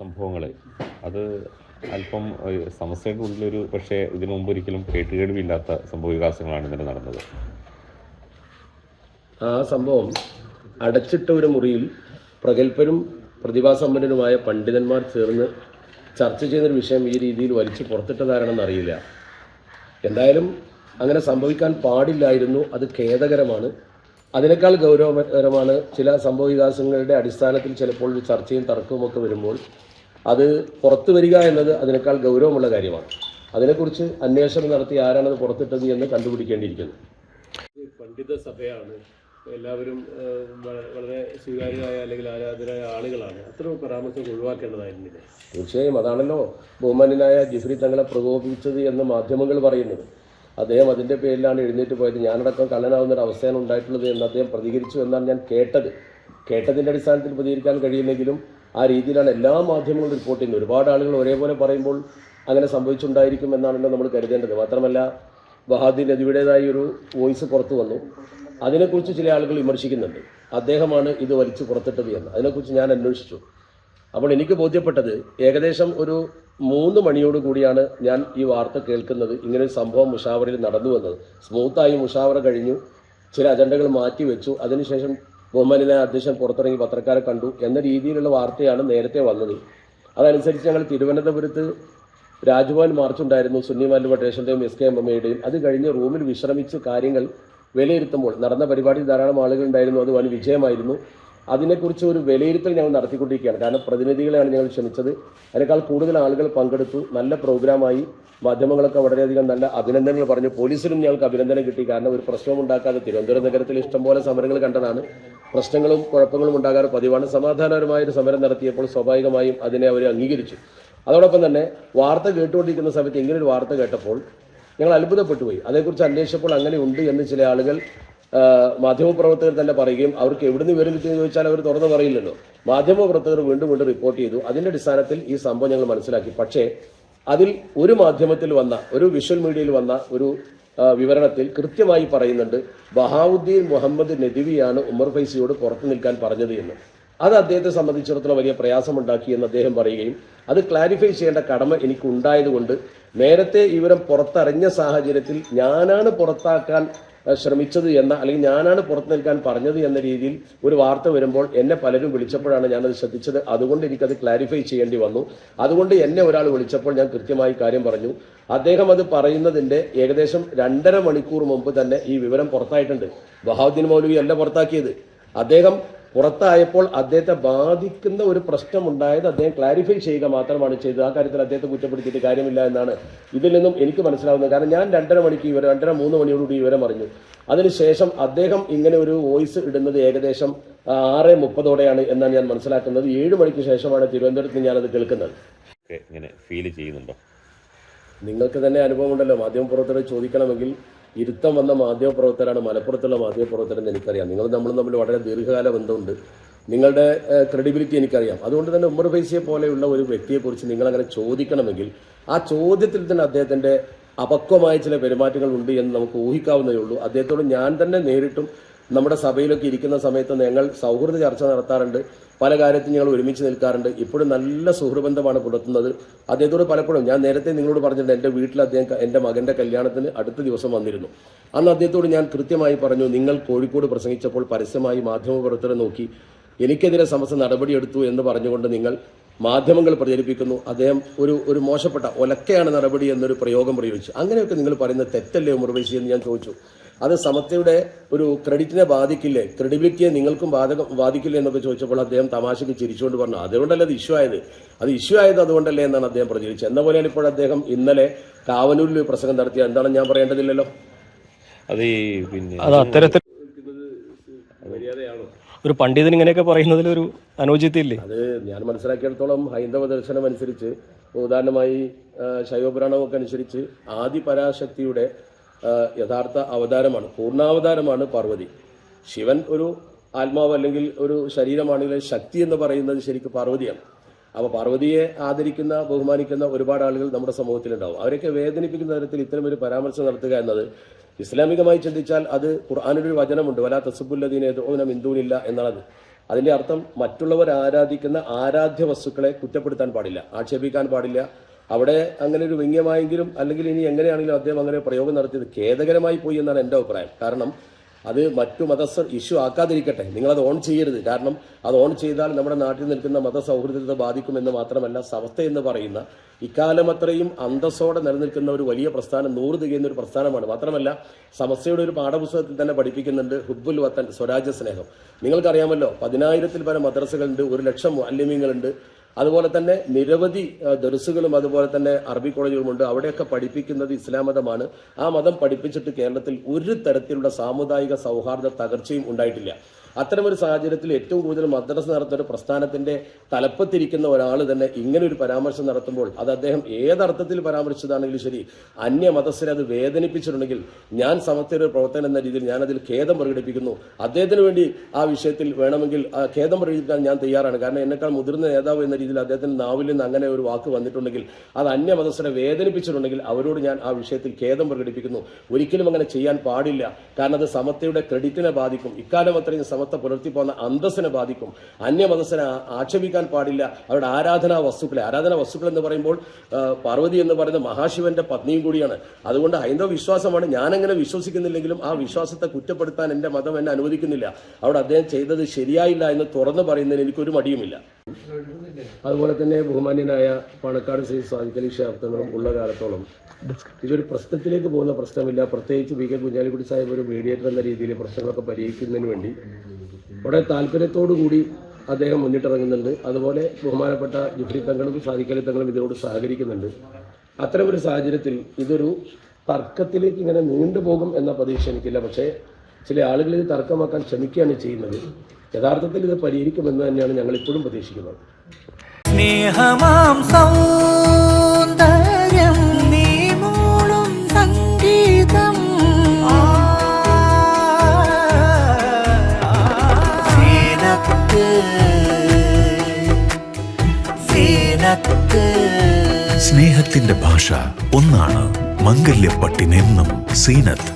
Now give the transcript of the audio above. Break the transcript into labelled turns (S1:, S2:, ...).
S1: സംഭവങ്ങൾ അത് അല്പം സമസ്യയുടെ ഉള്ളിലൊരു പക്ഷേ ഇതിനു മുമ്പ് ഒരിക്കലും കേട്ടുകേടുമില്ലാത്ത സംഭവ വികാസങ്ങളാണ് ഇന്നലെ നടന്നത്.
S2: ആ സംഭവം അടച്ചിട്ട ഒരു മുറിയിൽ പ്രഗത്ഭരും പ്രതിഭാസമ്പന്നരുമായ പണ്ഡിതന്മാർ ചേർന്ന് ചർച്ച ചെയ്യുന്നൊരു വിഷയം ഈ രീതിയിൽ വലിച്ചു പുറത്തിട്ടതാരാണെന്ന് അറിയില്ല. എന്തായാലും അങ്ങനെ സംഭവിക്കാൻ പാടില്ലായിരുന്നു. അത് ഖേദകരമാണ്. അതിനേക്കാൾ ഗൗരവകരമാണ് ചില സംഭവ വികാസങ്ങളുടെ അടിസ്ഥാനത്തിൽ ചിലപ്പോൾ ഒരു ചർച്ചയും തർക്കവും ഒക്കെ വരുമ്പോൾ അത് പുറത്തു വരിക എന്നത് അതിനേക്കാൾ ഗൗരവമുള്ള കാര്യമാണ്. അതിനെക്കുറിച്ച് അന്വേഷണം നടത്തി ആരാണത് പുറത്തിട്ടത് എന്ന് കണ്ടുപിടിക്കേണ്ടിയിരിക്കുന്നു. പണ്ഡിത സഭയാണ്. എല്ലാവരും വളരെ സ്വീകാര്യരായ അല്ലെങ്കിൽ ആരാധരായ ആളുകളാണ്. അത്തരം പരാമർശം ഒഴിവാക്കേണ്ടതായിരുന്നില്ല തീർച്ചയായും അതാണല്ലോ ബഹുമാനായ ജിഫ്രി തങ്ങളെ പ്രകോപിപ്പിച്ചത് എന്ന് മാധ്യമങ്ങൾ പറയുന്നത്. അദ്ദേഹം അതിന്റെ പേരിലാണ് എഴുന്നേറ്റ് പോയത്. ഞാനടക്കം കള്ളനാവുന്ന ഒരു അവസ്ഥയാണ് ഉണ്ടായിട്ടുള്ളത് എന്ന് അദ്ദേഹം പ്രതികരിച്ചു എന്നാണ് ഞാൻ കേട്ടത്. കേട്ടതിന്റെ അടിസ്ഥാനത്തിൽ പ്രതികരിക്കാൻ കഴിയുമെങ്കിലും ആ രീതിയിലാണ് എല്ലാ മാധ്യമങ്ങളും റിപ്പോർട്ട് ചെയ്യുന്നത്. ഒരുപാട് ആളുകൾ ഒരേപോലെ പറയുമ്പോൾ അങ്ങനെ സംഭവിച്ചുണ്ടായിരിക്കും എന്നാണല്ലോ നമ്മൾ കരുതേണ്ടത്. മാത്രമല്ല ബഹാദി നദിയുടേതായ ഒരു വോയിസ് പുറത്തു വന്നു. അതിനെക്കുറിച്ച് ചില ആളുകൾ വിമർശിക്കുന്നുണ്ട്. അദ്ദേഹമാണ് ഇത് വലിച്ചു പുറത്തിട്ടത് എന്ന്. അതിനെക്കുറിച്ച് ഞാൻ അന്വേഷിച്ചു. അപ്പോൾ എനിക്ക് ബോധ്യപ്പെട്ടത് ഏകദേശം ഒരു മൂന്ന് മണിയോട് കൂടിയാണ് ഞാൻ ഈ വാർത്ത കേൾക്കുന്നത്. ഇങ്ങനെ ഒരു സംഭവം മുഷാവറയിൽ നടന്നു വന്നത്. സ്മൂത്തായി മുഷാവറ കഴിഞ്ഞു. ചില അജണ്ടകൾ മാറ്റി മാറ്റിവെച്ചു അതിനുശേഷം ബഹുമാനായ അധ്യക്ഷൻ പുറത്തിറങ്ങി പത്രക്കാരെ കണ്ടു. എന്ന രീതിയിലുള്ള വാർത്തയാണ് നേരത്തെ വന്നത്. അതനുസരിച്ച് ഞങ്ങൾ തിരുവനന്തപുരത്ത് രാജ്ഭവൻ മാർച്ച് ഉണ്ടായിരുന്നു. സുന്നി മല്ലു പട്ടേഷന്റെയും എസ് കെ എം എമ്മയുടെയും അത് കഴിഞ്ഞ് റൂമിൽ വിശ്രമിച്ച് കാര്യങ്ങൾ വിലയിരുത്തുമ്പോൾ നടന്ന പരിപാടി ധാരാളം ആളുകൾ ഉണ്ടായിരുന്നു. അത് വൻ വിജയമായിരുന്നു. അതിനെക്കുറിച്ച് ഒരു വിലയിരുത്തൽ ഞങ്ങൾ നടത്തിക്കൊണ്ടിരിക്കുകയാണ്. കാരണം പ്രതിനിധികളെയാണ് ഞങ്ങൾ ക്ഷണിച്ചത്. അതിനേക്കാൾ കൂടുതൽ ആളുകൾ പങ്കെടുത്തു. നല്ല പ്രോഗ്രാമായി. മാധ്യമങ്ങളൊക്കെ വളരെയധികം നല്ല അഭിനന്ദനങ്ങൾ പറഞ്ഞു. പോലീസിനും ഞങ്ങൾക്ക് അഭിനന്ദനം കിട്ടി. കാരണം ഒരു പ്രശ്നവും ഉണ്ടാക്കാതെ തിരുവനന്തപുരം നഗരത്തിൽ ഇഷ്ടംപോലെ സമരങ്ങൾ കണ്ടതാണ്. പ്രശ്നങ്ങളും കുഴപ്പങ്ങളും ഉണ്ടാകാറ് പതിവാണ്. സമാധാനപരമായ ഒരു സമരം നടത്തിയപ്പോൾ സ്വാഭാവികമായും അതിനെ അവർ അംഗീകരിച്ചു. അതോടൊപ്പം തന്നെ വാർത്ത കേട്ടുകൊണ്ടിരിക്കുന്ന സമയത്ത് ഇങ്ങനെ ഒരു വാർത്ത കേട്ടപ്പോൾ ഞങ്ങൾ അത്ഭുതപ്പെട്ടുപോയി അതേക്കുറിച്ച് അന്വേഷിച്ചപ്പോൾ അങ്ങനെ ഉണ്ട് എന്ന് ചില ആളുകൾ മാധ്യമപ്രവർത്തകർ തന്നെ പറയുകയും അവർക്ക് എവിടുന്ന് വിവരം കിട്ടിയെന്ന് ചോദിച്ചാൽ അവർ തുറന്നു പറയില്ലല്ലോ. മാധ്യമപ്രവർത്തകർ വീണ്ടും വീണ്ടും റിപ്പോർട്ട് ചെയ്തു. അതിന്റെ അടിസ്ഥാനത്തിൽ ഈ സംഭവം ഞങ്ങൾ മനസ്സിലാക്കി. പക്ഷേ അതിൽ ഒരു മാധ്യമത്തിൽ വന്ന ഒരു വിഷ്വൽ മീഡിയയിൽ വന്ന ഒരു വിവരണത്തിൽ കൃത്യമായി പറയുന്നുണ്ട് ബഹാവുദ്ദീൻ മുഹമ്മദ് നദിവിയാണ് ഉമർ ഫൈസിയോട് പുറത്തു നിൽക്കാൻ പറഞ്ഞത് എന്ന്. അത് അദ്ദേഹത്തെ സംബന്ധിച്ചിടത്തോളം വലിയ പ്രയാസമുണ്ടാക്കി എന്ന് അദ്ദേഹം പറയുകയും അത് ക്ലാരിഫൈ ചെയ്യേണ്ട കടമ എനിക്ക് ഉണ്ടായതുകൊണ്ട് നേരത്തെ ഇവരം പുറത്തറിഞ്ഞ സാഹചര്യത്തിൽ ഞാനാണ് പുറത്താക്കാൻ ശ്രമിച്ചത് എന്ന അല്ലെങ്കിൽ ഞാനാണ് പുറത്തു നിൽക്കാൻ പറഞ്ഞത് എന്ന രീതിയിൽ ഒരു വാർത്ത വരുമ്പോൾ എന്നെ പലരും വിളിച്ചപ്പോഴാണ് ഞാനത് ശ്രദ്ധിച്ചത്. അതുകൊണ്ട് എനിക്കത് ക്ലാരിഫൈ ചെയ്യേണ്ടി വന്നു. അതുകൊണ്ട് എന്നെ ഒരാൾ വിളിച്ചപ്പോൾ ഞാൻ കൃത്യമായി കാര്യം പറഞ്ഞു. അദ്ദേഹം അത് പറയുന്നതിന്റെ ഏകദേശം രണ്ടര മണിക്കൂർ മുമ്പ് തന്നെ ഈ വിവരം പുറത്തായിട്ടുണ്ട്. ബഹാവുദ്ദീൻ മൗലവി അല്ല പുറത്താക്കിയത്. അദ്ദേഹം പുറത്തായപ്പോൾ അദ്ദേഹത്തെ ബാധിക്കുന്ന ഒരു പ്രശ്നം ഉണ്ടായത് അദ്ദേഹം ക്ലാരിഫൈ ചെയ്യുക മാത്രമാണ് ചെയ്തത്. ആ കാര്യത്തിൽ അദ്ദേഹത്തെ കുറ്റപ്പെടുത്തിയിട്ട് കാര്യമില്ല എന്നാണ് ഇതിൽ നിന്നും എനിക്ക് മനസ്സിലാവുന്നത്. കാരണം ഞാൻ രണ്ടര മണിക്ക് വിവരം രണ്ടര മൂന്ന് മണിയോടുകൂടി വിവരം അറിഞ്ഞു. അതിനുശേഷം അദ്ദേഹം ഇങ്ങനെ ഒരു വോയിസ് ഇടുന്നത് ഏകദേശം ആറ് മുപ്പതോടെയാണ് എന്നാണ് ഞാൻ മനസ്സിലാക്കുന്നത്. ഏഴ് മണിക്ക് ശേഷമാണ് തിരുവനന്തപുരത്ത് ഞാനത് കേൾക്കുന്നത്.
S1: ഇങ്ങനെ ഫീൽ ചെയ്യുന്നുണ്ടോ?
S2: നിങ്ങൾക്ക് തന്നെ അനുഭവം ഉണ്ടല്ലോ മാധ്യമപ്രവർത്തകരെ ചോദിക്കണമെങ്കിൽ ഇരുത്തം വന്ന മാധ്യമപ്രവർത്തകരാണ് മലപ്പുറത്തുള്ള മാധ്യമപ്രവർത്തകരെന്ന് എനിക്കറിയാം. നിങ്ങൾ നമ്മൾ തമ്മിൽ വളരെ ദീർഘകാല ബന്ധമുണ്ട്. നിങ്ങളുടെ ക്രെഡിബിലിറ്റി എനിക്കറിയാം. അതുകൊണ്ട് തന്നെ ഉമ്മർ ഫൈസിയെ പോലെയുള്ള ഒരു വ്യക്തിയെക്കുറിച്ച് നിങ്ങൾ അങ്ങനെ ചോദിക്കണമെങ്കിൽ ആ ചോദ്യത്തിൽ തന്നെ അദ്ദേഹത്തിന്റെ അപക്വമായ ചില പെരുമാറ്റങ്ങൾ ഉണ്ട് എന്ന് നമുക്ക് ഊഹിക്കാവുന്നതേ ഉള്ളൂ. അദ്ദേഹത്തോട് ഞാൻ തന്നെ നേരിട്ടും നമ്മുടെ സഭയിലൊക്കെ ഇരിക്കുന്ന സമയത്ത് ഞങ്ങൾ സൗഹൃദ ചർച്ച നടത്താറുണ്ട്. പല കാര്യത്തിൽ ഞങ്ങൾ ഒരുമിച്ച് നിൽക്കാറുണ്ട്. ഇപ്പോഴും നല്ല സുഹൃബന്ധമാണ് പുലർത്തുന്നത്. അദ്ദേഹത്തോട് പലപ്പോഴും ഞാൻ നേരത്തെ നിങ്ങളോട് പറഞ്ഞിട്ടുണ്ട് എന്റെ വീട്ടിൽ അദ്ദേഹം എന്റെ മകന്റെ കല്യാണത്തിന് അടുത്ത ദിവസം വന്നിരുന്നു. അന്ന് അദ്ദേഹത്തോട് ഞാൻ കൃത്യമായി പറഞ്ഞു നിങ്ങൾ കോഴിക്കോട് പ്രസംഗിച്ചപ്പോൾ പരസ്യമായി മാധ്യമപ്രവർത്തകരെ നോക്കി. എനിക്കെതിരെ സമസ്ത നടപടിയെടുത്തു എന്ന് പറഞ്ഞുകൊണ്ട് നിങ്ങൾ മാധ്യമങ്ങൾ പ്രചരിപ്പിക്കുന്നു. അദ്ദേഹം ഒരു ഒരു മോശപ്പെട്ട ഒലക്കയാണ് നടപടി എന്നൊരു പ്രയോഗം പ്രയോഗിച്ചു. അങ്ങനെയൊക്കെ നിങ്ങൾ പറയുന്നത് തെറ്റല്ലേ മുറവേശി എന്ന് ഞാൻ ചോദിച്ചു. അത് സമത്വയുടെ ഒരു ക്രെഡിറ്റിനെ ബാധിക്കില്ലേ? ക്രെഡിബിലിറ്റിയെ നിങ്ങൾക്കും ബാധകം ബാധിക്കില്ലേ എന്നൊക്കെ ചോദിച്ചപ്പോൾ അദ്ദേഹം തമാശക്ക് ചിരിച്ചുകൊണ്ട് പറഞ്ഞു അതുകൊണ്ടല്ലേ അത് ഇഷ്യൂ ആയത്? അത് ഇഷ്യൂ ആയത് അതുകൊണ്ടല്ലേ എന്നാണ് അദ്ദേഹം പ്രചരിച്ചത് എന്ന പോലെയാണ് ഇപ്പോൾ അദ്ദേഹം ഇന്നലെ കാവനൂരിൽ ഒരു പ്രസംഗം നടത്തിയ എന്താണ് ഞാൻ പറയേണ്ടതില്ലല്ലോ?
S1: അത് പിന്നെ
S3: അത് അത്തരത്തിൽ
S2: മര്യാദയാണോ?
S3: ഒരു പണ്ഡിതൻ ഇങ്ങനെയൊക്കെ പറയുന്നതിൽ ഒരു അനുചിത്തില്ലേ
S2: അത് ഞാൻ മനസ്സിലാക്കിയിടത്തോളം ഹൈന്ദവ ദർശനം അനുസരിച്ച് ഉദാഹരണമായി ശൈവപുരാണമൊക്കെ അനുസരിച്ച് ആദി പരാശക്തിയുടെ ആ, യഥാർത്ഥ അവതാരമാണ് പൂർണാവതാരമാണ് പാർവതി. ശിവൻ ഒരു ആത്മാവ് അല്ലെങ്കിൽ ഒരു ശരീരമാണെങ്കിൽ ശക്തി എന്ന് പറയുന്നത് ശരിക്കും പാർവതിയാണ്. അപ്പോൾ പാർവതിയെ ആദരിക്കുന്ന ബഹുമാനിക്കുന്ന ഒരുപാട് ആളുകൾ നമ്മുടെ സമൂഹത്തിലുണ്ടാവും. അവരൊക്കെ വേദനിപ്പിക്കുന്ന തരത്തിൽ ഇത്തരം ഒരു പരാമർശം നടത്തുക എന്നത് ഇസ്ലാമികമായി ചിന്തിച്ചാൽ അത് ഖുർആാനൊരു വചനമുണ്ട്. വലാ തസുബുല്ലദീനെ മിന്ദൂനില്ല എന്നുള്ളത് അതിന്റെ അർത്ഥം മറ്റുള്ളവർ ആരാധിക്കുന്ന ആരാധ്യ വസ്തുക്കളെ കുറ്റപ്പെടുത്താൻ പാടില്ല ആക്ഷേപിക്കാൻ പാടില്ല അവിടെ അങ്ങനെ ഒരു വ്യംഗ്യമായെങ്കിലും അല്ലെങ്കിൽ ഇനി എങ്ങനെയാണെങ്കിലും അദ്ദേഹം അങ്ങനെ പ്രയോഗം നടത്തിയത് ഖേദകരമായി പോയി എന്നാണ് എന്റെ അഭിപ്രായം. കാരണം അത് മറ്റു മതസ്ഥർ ഇഷ്യൂ ആക്കാതിരിക്കട്ടെ. നിങ്ങളത് ഓൺ ചെയ്യരുത്. കാരണം അത് ഓൺ ചെയ്താൽ നമ്മുടെ നാട്ടിൽ നിൽക്കുന്ന മതസൗഹൃദത്തെ ബാധിക്കുമെന്ന് മാത്രമല്ല സമസ്ത എന്ന് പറയുന്ന ഇക്കാലം അത്രയും അന്തസ്സോടെ നിലനിൽക്കുന്ന ഒരു വലിയ പ്രസ്ഥാനം നൂറ് തികയുന്ന ഒരു പ്രസ്ഥാനമാണ്. മാത്രമല്ല സമസ്തയുടെ ഒരു പാഠപുസ്തകത്തിൽ തന്നെ പഠിപ്പിക്കുന്നുണ്ട് ഹുബുൽ വത്തൻ സ്വരാജ്യ സ്നേഹം. നിങ്ങൾക്കറിയാമല്ലോ പതിനായിരത്തിൽ പരം മദ്രസകളുണ്ട് ഒരു ലക്ഷം അല്യമ്യങ്ങളുണ്ട് അതുപോലെ തന്നെ നിരവധി ദർസുകളും അതുപോലെ തന്നെ അറബി കോളേജുകളും ഉണ്ട് അവിടെയൊക്കെ പഠിപ്പിക്കുന്നത് ഇസ്ലാം മതമാണ്. ആ മതം പഠിപ്പിച്ചിട്ട് കേരളത്തിൽ ഒരു തരത്തിലുള്ള സാമുദായിക സൗഹാർദ്ദ തകർച്ചയും ഉണ്ടായിട്ടില്ല. അത്തരമൊരു സാഹചര്യത്തിൽ ഏറ്റവും കൂടുതൽ മദ്രസ നടത്തുന്ന ഒരു പ്രസ്ഥാനത്തിന്റെ തലപ്പത്തിരിക്കുന്ന ഒരാൾ തന്നെ ഇങ്ങനെ ഒരു പരാമർശം നടത്തുമ്പോൾ അത് അദ്ദേഹം ഏതർത്ഥത്തിൽ പരാമർശിച്ചതാണെങ്കിലും ശരി. അന്യ മതസ്ഥരെ അത് വേദനിപ്പിച്ചിട്ടുണ്ടെങ്കിൽ ഞാൻ സമത്വ പ്രവർത്തനം എന്ന രീതിയിൽ ഞാൻ അതിൽ ഖേദം പ്രകടിപ്പിക്കുന്നു. അദ്ദേഹത്തിന് വേണ്ടി ആ വിഷയത്തിൽ വേണമെങ്കിൽ ഖേദം പ്രകടിപ്പിക്കാൻ ഞാൻ തയ്യാറാണ്. കാരണം എന്നെക്കാൾ മുതിർന്ന നേതാവ് എന്ന രീതിയിൽ അദ്ദേഹത്തിന്റെ നാവിൽ നിന്ന് അങ്ങനെ ഒരു വാക്ക് വന്നിട്ടുണ്ടെങ്കിൽ അത് അന്യ മതസ്ഥരെ വേദനിപ്പിച്ചിട്ടുണ്ടെങ്കിൽ അവരോട് ഞാൻ ആ വിഷയത്തിൽ ഖേദം പ്രകടിപ്പിക്കുന്നു. ഒരിക്കലും അങ്ങനെ ചെയ്യാൻ പാടില്ല. കാരണം അത് സമത്വയുടെ ക്രെഡിറ്റിനെ ബാധിക്കും. ഇക്കാലം അത്രയും പുലർത്തി പോകുന്ന അന്തസ്സിനെ ബാധിക്കും. അന്യമതസ്ഥനെ ആ- ആക്ഷേപിക്കാൻ പാടില്ല. അവരുടെ ആരാധനാ വസ്തുക്കളെ ആരാധനാ വസ്തുക്കൾ എന്ന് പറയുമ്പോൾ പാർവതി എന്ന് പറയുന്ന മഹാശിവന്റെ പത്നിയും കൂടിയാണ്. അതുകൊണ്ട് ഹൈന്ദവ വിശ്വാസമാണ്. ഞാനങ്ങനെ വിശ്വസിക്കുന്നില്ലെങ്കിലും ആ വിശ്വാസത്തെ കുറ്റപ്പെടുത്താൻ എന്റെ മതം എന്നെ അനുവദിക്കുന്നില്ല. അവിടെ അദ്ദേഹം ചെയ്തത് ശരിയായില്ല എന്ന് തുറന്നു പറയുന്നതിന് എനിക്കൊരു മടിയുമില്ല. അതുപോലെ തന്നെ ബഹുമാന്യനായ പാണക്കാട് ശ്രീ സാദിഖലി ശാബ്ദങ്ങളും ഉള്ള കാലത്തോളം ഇതൊരു പ്രശ്നത്തിലേക്ക് പോകുന്ന പ്രശ്നമില്ല. പ്രത്യേകിച്ച് വി കെ കുഞ്ഞാലിക്കുട്ടി സാഹിബ് ഒരു മീഡിയേറ്റർ എന്ന രീതിയിൽ പ്രശ്നങ്ങളൊക്കെ പരിഹരിക്കുന്നതിന് വേണ്ടി. വളരെ താല്പര്യത്തോടു കൂടി അദ്ദേഹം മുന്നിട്ടിറങ്ങുന്നുണ്ട്. അതുപോലെ ബഹുമാനപ്പെട്ട ജിഫ്രി തങ്ങളും സാദിഖലി തങ്ങളും ഇതിനോട് സഹകരിക്കുന്നുണ്ട്. അത്തരമൊരു സാഹചര്യത്തിൽ ഇതൊരു തർക്കത്തിലേക്ക് ഇങ്ങനെ നീണ്ടുപോകും എന്ന പ്രതീക്ഷ എനിക്കില്ല. പക്ഷേ ചില ആളുകൾ ഇത് തർക്കമാക്കാൻ ശ്രമിക്കുകയാണ് ചെയ്യുന്നത്. യഥാർത്ഥത്തിൽ ഇത് പരിഹരിക്കുമെന്ന് തന്നെയാണ് ഞങ്ങൾ ഇപ്പോഴും പ്രതീക്ഷിക്കുന്നത്.
S4: സ്നേഹമാം സൗന്ദര്യം നീ മൂളും സംഗീതം. സീനത്ത് സീനത്ത്.
S5: സ്നേഹത്തിന്റെ ഭാഷ ഒന്നാണ് മംഗല്യപ്പട്ടിനെന്നും സീനത്ത്.